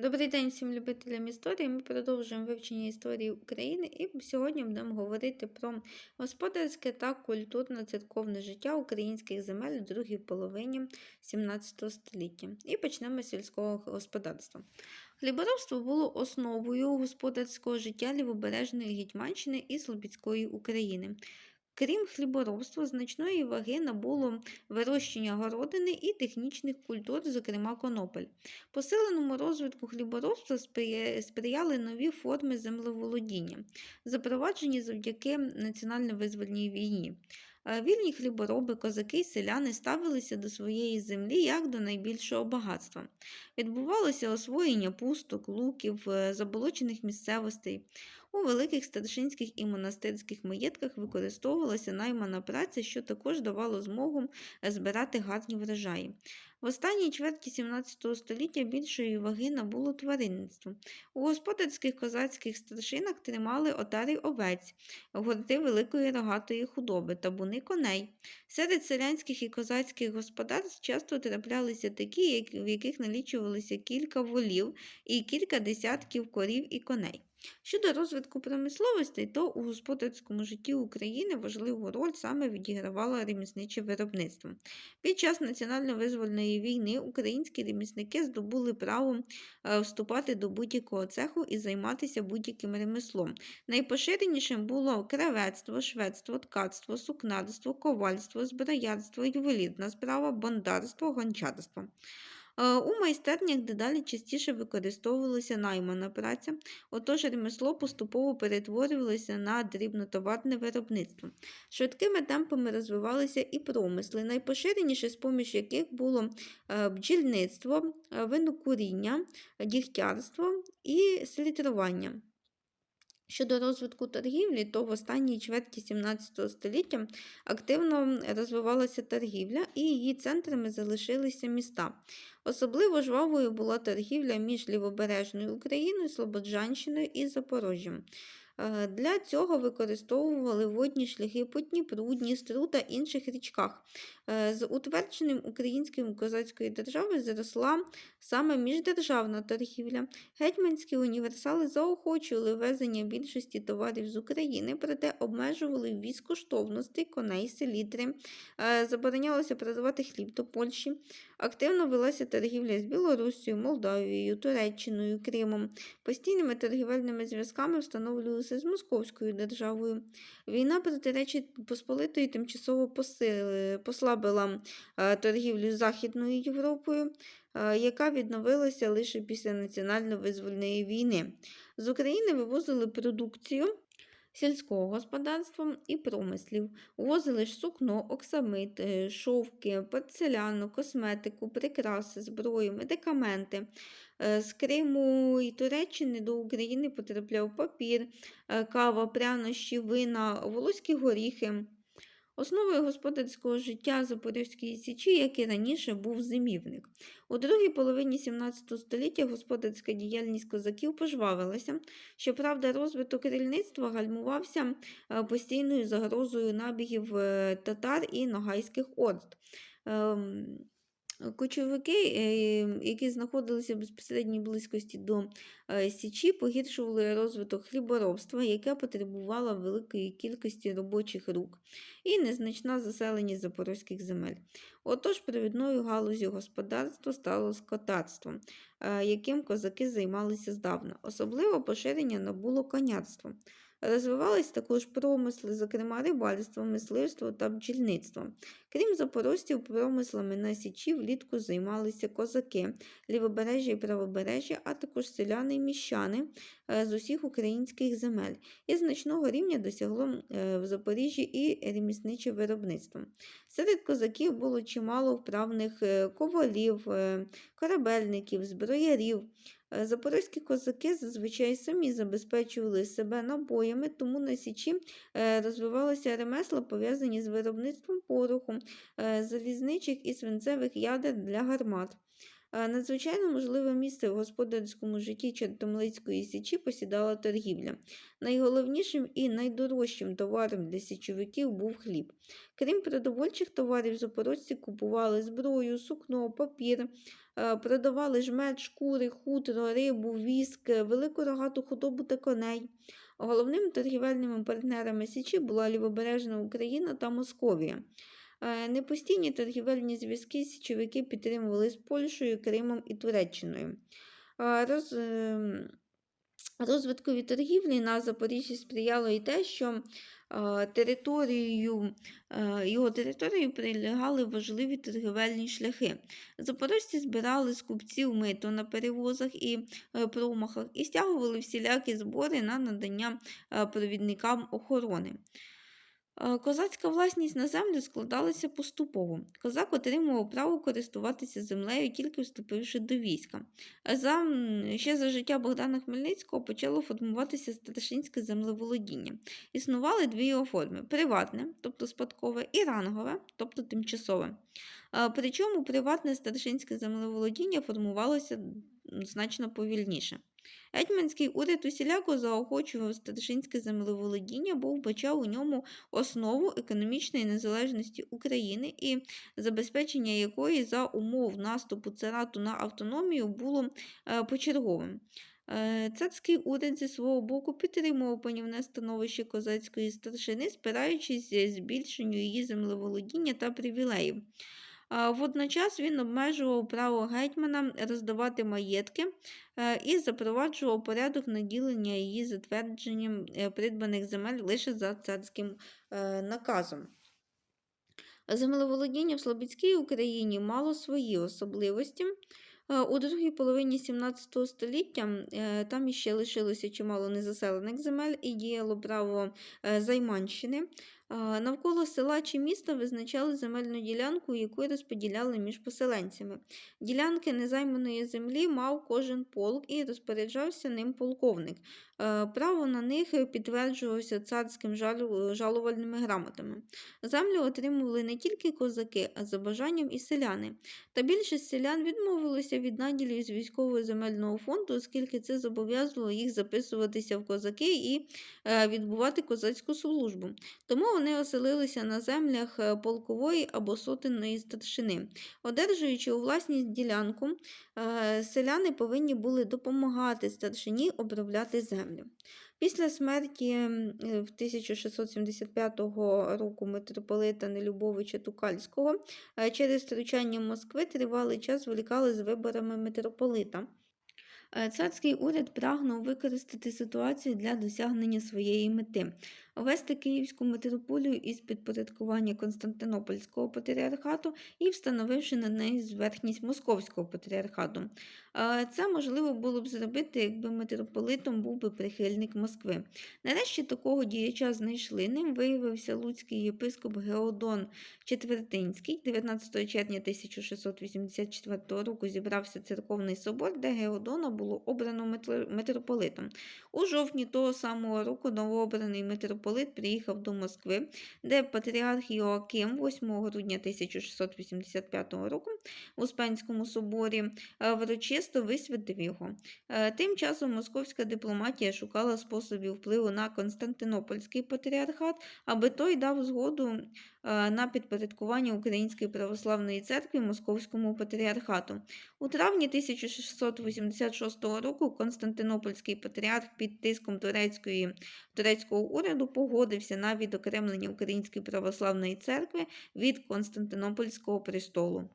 Добрий день всім любителям історії. Ми продовжуємо вивчення історії України і сьогодні будемо говорити про господарське та культурно-церковне життя українських земель у другій половині 17 століття. І почнемо з сільського господарства. Хліборобство було основою господарського життя Лівобережної Гетьманщини і Слобідської України. Крім хліборобства, значної ваги набуло вирощення городини і технічних культур, зокрема конопель. Посиленому розвитку хліборобства сприяли нові форми землеволодіння, запроваджені завдяки національно-визвольній війні. Е, Вільні хлібороби, козаки й селяни ставилися до своєї землі як до найбільшого багатства. Відбувалося освоєння пусток, луків, е, заболочених місцевостей. У великих старшинських і монастирських маєтках використовувалася наймана праця, що також давало змогу е, збирати гарні врожаї. В останній чверті 17 століття більшої ваги набуло тваринництво. У господарських козацьких старшинах тримали отари овець, гурти великої рогатої худоби, табуни коней. Серед селянських і козацьких господарств часто траплялися такі, в яких налічувалося кілька волів і кілька десятків корів і коней. Щодо розвитку промисловості, то у господарському житті України важливу роль саме відігравало ремісниче виробництво. Під час національно-визвольної війни українські ремісники здобули право е, вступати до будь-якого цеху і займатися будь-яким ремеслом. Найпоширенішим було кравецтво, шведство, ткацтво, сукнарство, ковальство, зброярство, ювелірна справа, бондарство, гончарство. Е, У майстернях дедалі частіше використовувалася наймана праця, отож ремесло поступово перетворювалося на дрібнотоварне виробництво. Швидкими темпами розвивалися і промисли, найпоширеніше з поміж яких було е, бджільництво, е, винокуріння, дігтярство і селітрування. Щодо розвитку торгівлі, то в останній чверті 17 століття активно розвивалася торгівля, і її центрами залишилися міста. Особливо жвавою була торгівля між Лівобережною Україною, Слободжанщиною і Запорожжям. Е, Для цього використовували водні шляхи по Дніпру, Дністру та інших річках. Е, З утвердженням української козацької держави зросла саме міждержавна торгівля. Гетьманські універсали заохочували ввезення більшості товарів з України, проте обмежували ввіз коштовностей, коней, селітри, Е, заборонялося продавати хліб до Польщі. Активно велася торгівля з Білоруссю, Молдавією, Туреччиною, Кримом. Постійними торгівельними зв'язками встановлювалися з Московською державою. Війна проти Речі Посполитої тимчасово послабила е, торгівлю з Західною Європою, е, яка відновилася лише після національно-визвольної війни. З України вивозили продукцію сільського господарства і промислів. Увозили ж сукно, оксамит, шовки, порцеляну, косметику, прикраси, зброю, медикаменти. Е, З Криму і Туреччини до України потрапляв папір, е, кава, прянощі, вина, волоські горіхи. Основою господарського життя Запорізької січі, як і раніше, був зимівник. У другій половині 17 століття господарська діяльність козаків пожвавилася. Щоправда, розвиток рільництва гальмувався е, постійною загрозою набігів е, татар і ногайських орд. Ем, Кочовики, е, які знаходилися в безпосередній близькості до е, Січі, погіршували розвиток хліборобства, яке потребувало великої кількості робочих рук, і незначна заселеність запорозьких земель. Отож, провідною галузю господарства стало скотарство, е, яким козаки займалися здавна. Особливо поширення набуло конярство. Розвивались також промисли, зокрема рибальство, мисливство та бджільництво. Крім запорожців, промислами на Січі влітку займалися козаки, лівобережжя і правобережжя, а також селяни і міщани е, з усіх українських земель. І значного рівня досягло е, в Запоріжжі і ремісниче виробництво. Серед козаків було чимало вправних е, ковалів, корабельників, зброярів. Е, Запорозькі козаки зазвичай самі забезпечували себе набоями, тому на Січі е, розвивалися ремесла, пов'язані з виробництвом пороху, е, залізничих і свинцевих ядер для гармат. Надзвичайно можливе місце в господарському житті Чортомлицької січі посідала торгівля. Найголовнішим і найдорожчим товаром для січовиків був хліб. Крім продовольчих товарів, запорожці купували зброю, сукно, папір, продавали жмет, шкури, хутро, рибу, віск, велику рогату худобу та коней. Головними торгівельними партнерами Січі була Лівобережна Україна та Московія. Е, Непостійні торгівельні зв'язки січовики підтримували з Польщею, Кримом і Туреччиною. Е, Роз, ем, розвиткові торгівлі на Запоріжжі сприяло і те, що е, територією, е, його територією прилягали важливі торгівельні шляхи. Запорожці збирали з купців мито на перевозах і е, промахах і стягували всілякі збори на надання е, провідникам охорони. Е, Козацька власність на землю складалася поступово. Козак отримував право користуватися землею, тільки вступивши до війська. А За, ще за життя Богдана Хмельницького почало формуватися старшинське землеволодіння. Існували дві його форми: приватне, тобто спадкове, і рангове, тобто тимчасове. Е, Причому приватне старшинське землеволодіння формувалося значно повільніше. Гетьманський уряд усіляко заохочував старшинське землеволодіння, бо вбачав у ньому основу економічної незалежності України і забезпечення якої за умов наступу царату на автономію було е, почерговим. Е, Царський уряд зі свого боку підтримував панівне становище козацької старшини, спираючись е, збільшенню її землеволодіння та привілеїв. Водночас він обмежував право гетьмана роздавати маєтки е, і запроваджував порядок наділення її затвердженням е, придбаних земель лише за царським е, наказом. Землеволодіння в Слобідській Україні мало свої особливості. Е, У другій половині 17 століття е, там іще лишилося чимало незаселених земель і діяло право е, Займанщини. Навколо села чи міста визначали земельну ділянку, яку розподіляли між поселенцями. Ділянки незайманої землі мав кожен полк і розпоряджався ним полковник. Право на них підтверджувалося царським жалувальними грамотами. Землю отримували не тільки козаки, а за бажанням і селяни. Та більшість селян від наділів з військового земельного фонду, оскільки це зобов'язувало їх записуватися в козаки і е, відбувати козацьку службу. Тому вони оселилися на землях е, полкової або сотенної старшини. Одержуючи у власність ділянку, е, селяни повинні були допомагати старшині обробляти землю. Після смерті е, в 1675 року митрополита Нелюбовича Тукальського е, через втручання Москви тривалий час зволікали з виборами митрополита. Е, Царський уряд прагнув використати ситуацію для досягнення своєї мети ввести Київську митрополію із підпорядкування Константинопольського патріархату і встановивши над нею зверхність Московського патріархату. Е, Це можливо було б зробити, якби митрополитом був би прихильник Москви. Нарешті такого діяча знайшли. Ним виявився луцький єпископ Геодон Четвертинський. 19 червня 1684 року зібрався церковний собор, де Геодона було обрано митрополитом. У жовтні того самого року новообраний митрополит приїхав до Москви, де патріарх Йоаким 8 грудня 1685 року в Успенському соборі е, врочисто висвятив його. Е, Тим часом московська дипломатія шукала способів впливу на Константинопольський патріархат, аби той дав згоду е, на підпорядкування Української православної церкви Московському патріархату. У травні 1686 року Константинопольський патріарх під тиском турецької, турецького уряду погодився на відокремлення Української православної церкви від Константинопольського престолу.